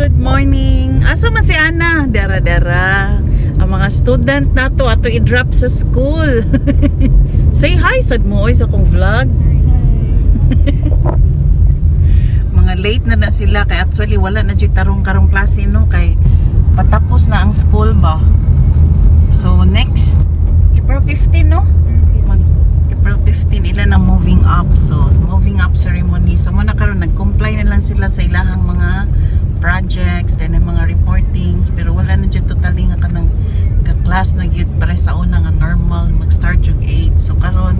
good morning. Asa man si Ana? Dara-dara. Ang mga student nato ato i-drop sa school. Say hi sad mo oy sa kong vlog. Mga late na na sila kay actually wala na jud tarong karong klase no kay patapos na ang school ba. So next April 15 no? Mag April 15 ila na moving up. So moving up ceremony sa mo na karon nag-comply na lang sila sa ilahang mga projects then ang mga reportings pero wala na jud totally nga kanang ka-class na gyud para sa una nga normal mag-start yung 8 so karon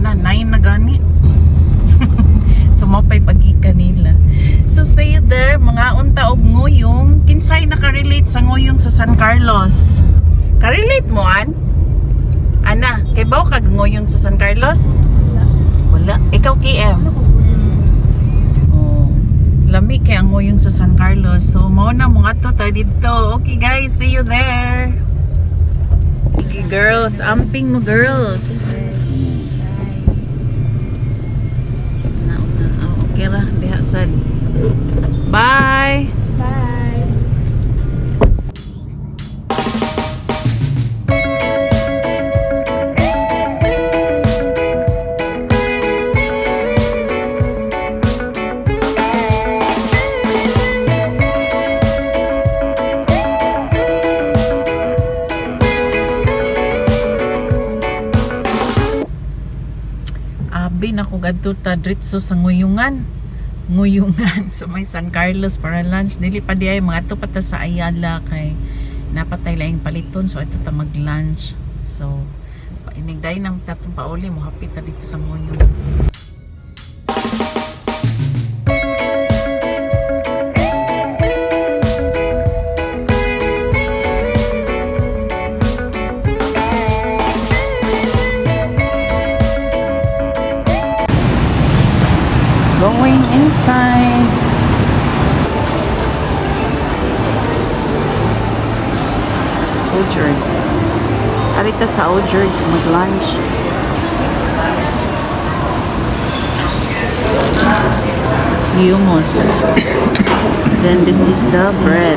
na 9 na gani. So mapay pagika nila. So say you there mga unta og nguyong. Kinsay nakarelate sa nguyong sa San Carlos? Ka-relate mo an ana kay bawo kag nguyong sa San Carlos? Wala. Ikaw KM Oh, lami kay ang nguyong sa San Carlos. So, mao na mo ato ta dito. Okay guys, see you there. Okay girls, amping mo girls. Oh, okay ra, diha sad. Bye. Bye. Gadto ta dritso sa nguyungan. Nguyungan sa may San Carlos para lunch. Dili pa di ay mga ato pa ta sa Ayala kay napatay laing paliton so ito ta mag lunch. So inigday nang tatong pauli mo hapit ta dito sa nguyungan. Sa Ojard mag-lunch. Hummus. Then this is the bread.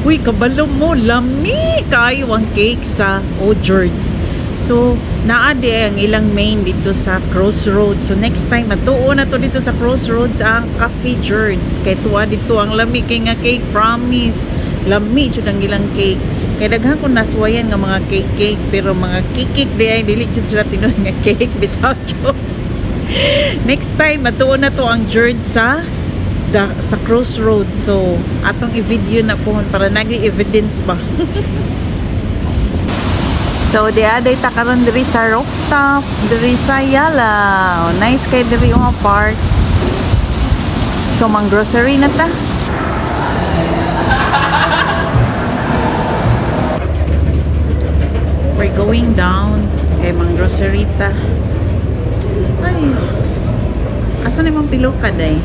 Uy, kabalo mo, lami kayo ang cake sa Ojard's. So, naade ang ilang main dito sa Crossroads. So, next time, matuo na to dito sa Crossroads ang Cafe Jords. Kay tuwa dito ang lami kay nga cake, promise. Lami jud ang ilang cake. Kay daghan ko naswayan nga mga cake cake pero mga cake di ay dili jud sila tinuod nga cake bitaw jud. Next time, matuo na to ang Jords sa da, sa Crossroads. So, atong i-video na po para naging evidence ba. So, di aday ta karon diri sa rooftop, diri sa Yala. Oh, nice kay diri yung park. So, mang grocery na ta. We're going down kay mang grocery ta. Ay, asa na yung pilo ka day?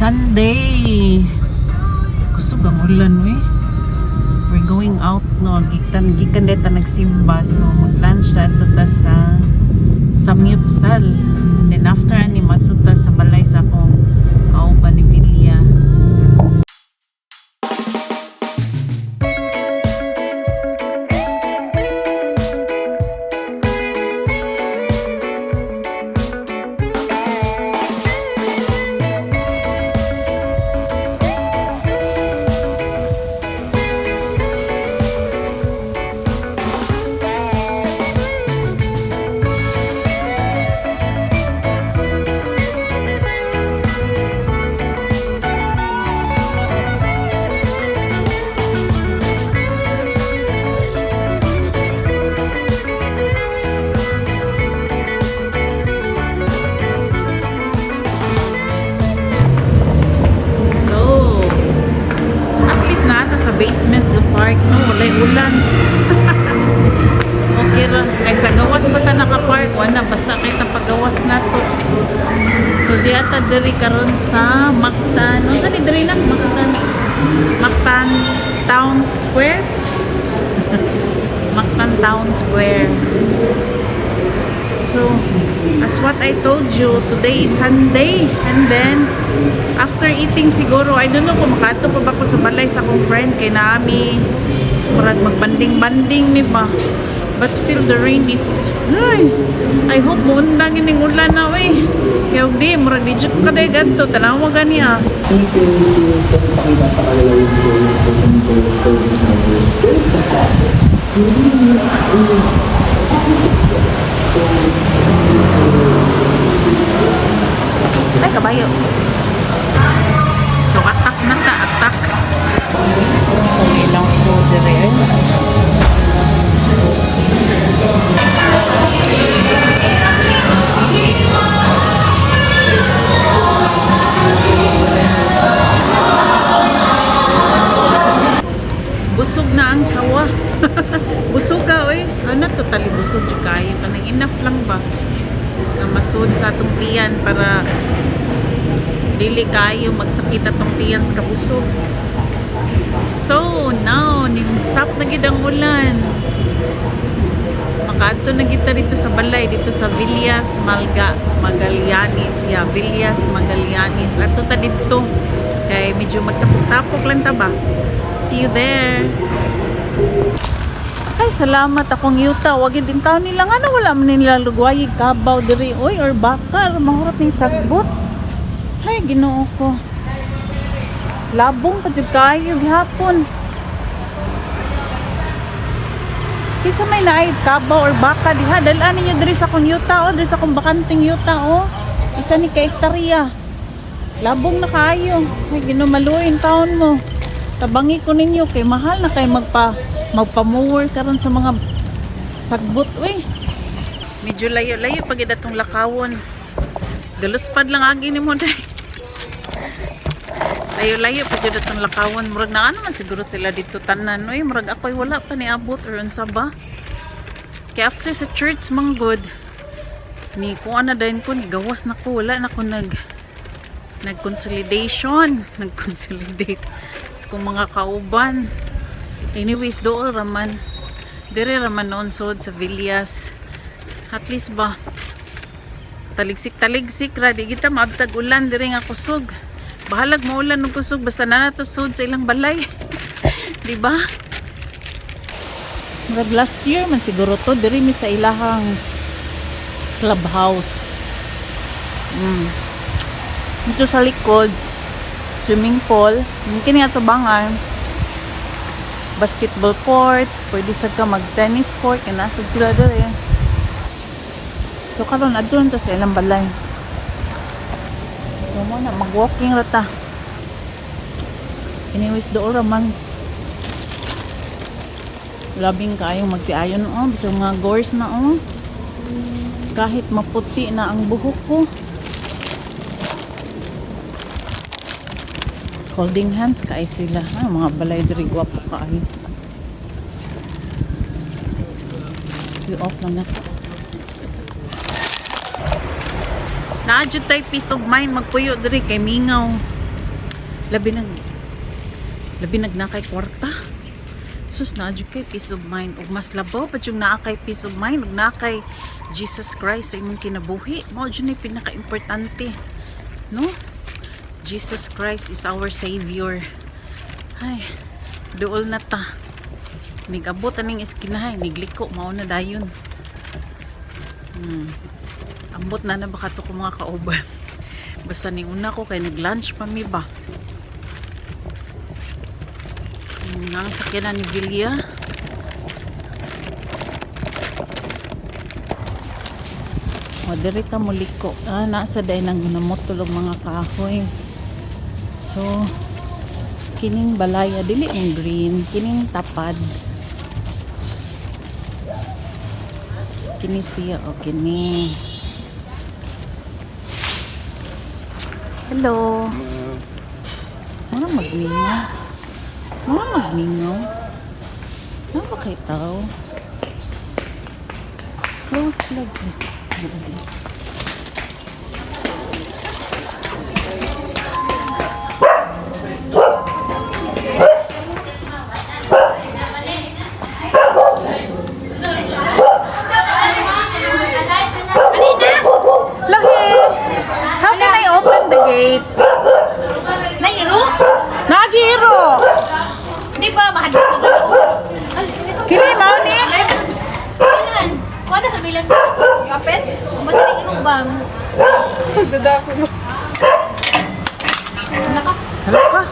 Sunday. Gusto gamulan we. We're going out no. Gikan gikan deta nagsimba so mag-lunch ta ta sa Samyupsal. Then after ani matuta sa balay sa akong diri karon sa Mactan. Ano sa ni diri na Mactan? Mactan Town Square. Mactan Town Square. So, as what I told you, today is Sunday. And then, after eating siguro, I don't know kung makato pa ba ko sa balay sa akong friend kay Nami. Murag magbanding-banding mi ba. But still, the rain is, ay, I hope muundang ining ulan na, wey. Kaya di, murag di ko kaday ganto, tanawa gani ah. Ay, kabayo. So, atak na ta, atak. Ilang po dire. Busog na ang sawa. busog ka, oy. Ano, totally busog yung kayo. Kanang enough lang ba? Na masud sa atong tiyan para dili kayo magsakit atong tiyan sa kabusog. So, now, ning stop na gid ang ulan. Makaadto na kita dito sa balay, dito sa Villas Malga, Magallanes. Yeah, Villas Magallanes. Ato ta dito. Kay medyo magtapok-tapok lang ta ba? See you there. Ay, salamat akong yuta. Wag din taon nila nga wala man nila lugway kabaw diri oy or bakar mahurot ning sagbot. Ay, Ginoo ko. Labong pa jud kayo gihapon. Kisa may naay kabaw or baka diha dalan ninyo diri sa akong yuta o diri sa akong bakanting yuta o. Isa ni ka hektarya. Labong na kayo. Ay, ang taon mo. Tabangi ko ninyo kay mahal na kay magpa magpa-mower karon sa mga sagbot uy. Medyo layo-layo pag idatong lakawon. Galuspad lang agi ni mo day. Layo-layo pa jud atong lakawon. Murag na ano man siguro sila dito tanan. Uy, murag ako'y wala pa ni abot or unsa ba? Kaya after sa church manggod ni ko ana dayon ko ni gawas na ko wala na ko nag nag-consolidation, nag-consolidate sa kong mga kauban. Anyways, doon raman. Dire raman noon sod sa Villas. At least ba, taligsik-taligsik ra. Di kita maabtag ulan dire nga kusog. Bahalag mo ulan ng kusog. Basta na nato sod sa ilang balay. di ba? Murag last year man siguro to. Dire mi sa ilahang clubhouse. Mm. Dito sa likod, swimming pool, mungkin nga tabangan, basketball court, pwede sa ka mag tennis court, kaya nasad sila eh. So karon adto to sa ilang balay. So mo na mag-walking rata. Anyways, doon raman. Labing kayong magtiayon oh, bisa mga gores na oh. Kahit maputi na ang buhok ko. holding hands kay sila ha mga balay diri gwapo kaayo i-off lang na naadjud tay peace of mind magpuyo diri kay mingaw labi nag labi nag na kay kwarta sus naadjud kay peace of mind ug mas labaw pa yung naa kay peace of mind ug naa kay Jesus Christ sa imong kinabuhi mao jud ni pinaka importante no Jesus Christ is our Savior. Ay, duol na ta. Nigabot aning iskinahay, nigliko, mao na dayon. Hmm. Ambot na na baka to ko mga kauban. Basta ni una ko kay nag-lunch pa mi ba. Nang sakyanan ni Vilya. O, diri ka muliko. Ah, nasa day nang ginamot tulog mga kahoy. So, kining balaya dili ang green, kining tapad. Kini siya o kini. Hello. Mga magmingaw. Mga magmingaw. Ano ba kay tao? Close lagi. Ano Ano sa bilan mo? Kapel? Ang basta na inubang. Dadako mo. Anak ka? Anak ka?